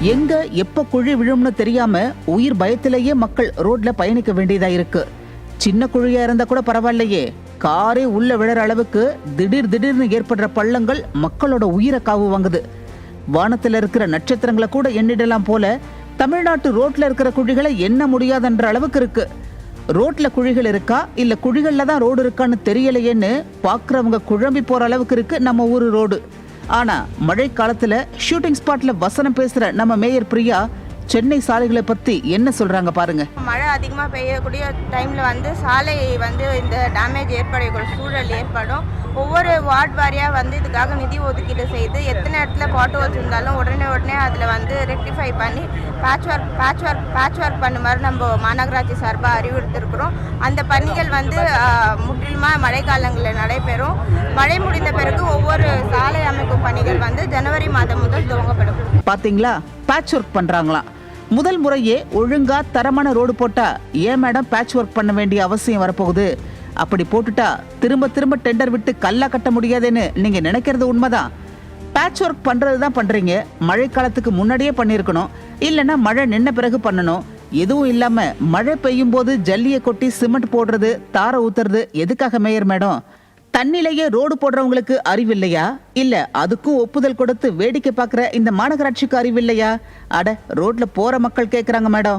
எங்க எப்ப குழி விழும்னு தெரியாம உயிர் பயத்திலேயே மக்கள் ரோட்ல பயணிக்க வேண்டியதா இருக்கு. சின்ன குழியா இருந்தா கூட பரவாயில்லையே. காரே உள்ள விழற அளவுக்கு திடீர் திடீர்னு ஏற்படுற பள்ளங்கள் மக்களோட உயிரை காவு வாங்குது. வானத்துல இருக்கிற நட்சத்திரங்களை கூட எண்ணிடலாம் போல தமிழ்நாட்டு ரோட்ல இருக்கிற குழிகளை எண்ண முடியாதுன்ற அளவுக்கு இருக்கு. ரோட்ல குழிகள் இருக்கா? இல்ல குழிகள்ல தான் ரோடு இருக்கான்னு தெரியலையேன்னு பாக்குறவங்க குழம்பி போற அளவுக்கு இருக்கு நம்ம ஊரு ரோடு. ஆனா மழை காலத்துல ஷூட்டிங் ஸ்பாட்ல வசனம் பேசுற நம்ம மேயர் பிரியா சென்னை சாலைகளை பத்தி என்ன சொல்றாங்க பாருங்க. மழை அதிகமாக பெய்யக்கூடிய டைமில் வந்து சாலை வந்து இந்த டேமேஜ் ஏற்படக்கூடிய சூழல் ஏற்படும். ஒவ்வொரு வார்டு வாரியாக வந்து இதுக்காக நிதி ஒதுக்கீடு செய்து எத்தனை இடத்துல பாட்டு ஹோல்ஸ் இருந்தாலும் உடனே உடனே அதில் வந்து ரெக்டிஃபை பண்ணி patch work patch work patch work பண்ணுமாறு நம்ம மாநகராட்சி சார்பாக அறிவுறுத்திருக்கிறோம். அந்த பணிகள் வந்து முடி மழைக்காலங்களில் மழை நடைபெறும். மழை முடிந்த பிறகு ஒவ்வொரு சாலை அமைக்கும் பணிகள் வந்து ஜனவரி மாதம் முதல் துவங்கப்படும். பார்த்தீங்களா பேட்ச் ஒர்க் பண்ணுறாங்களாம் முதல் முறையே ஒழுங்கா தரமான ரோடு போட்டா ஏன் மேடம் பேட்ச் ஒர்க் பண்ண வேண்டிய அவசியம் வரப்போகுது? அப்படி போட்டுட்டா திரும்ப திரும்ப டெண்டர் விட்டு கல்லா கட்ட முடியாதுன்னு நீங்க நினைக்கிறது உண்மைதான் பேட்ச் ஒர்க் பண்றது தான் பண்றீங்க. மழைக்காலத்துக்கு முன்னாடியே பண்ணியிருக்கணும். இல்லைன்னா மழை நின்ன பிறகு பண்ணணும். எதுவும் இல்லாம மழை பெய்யும் போது ஜல்லியை கொட்டி சிமெண்ட் போடுறது தாரை ஊத்துறது எதுக்காக மேயர் மேடம்? தண்ணிலேயே ரோடு போடுறவங்களுக்கு அறிவில்லையா? இல்ல அதுக்கும் ஒப்புதல் கொடுத்து வேடிக்கை பார்க்குற இந்த மாநகராட்சிக்கு அறிவில்லையா? அட ரோட்ல போற மக்கள் கேக்குறாங்க மேடம்.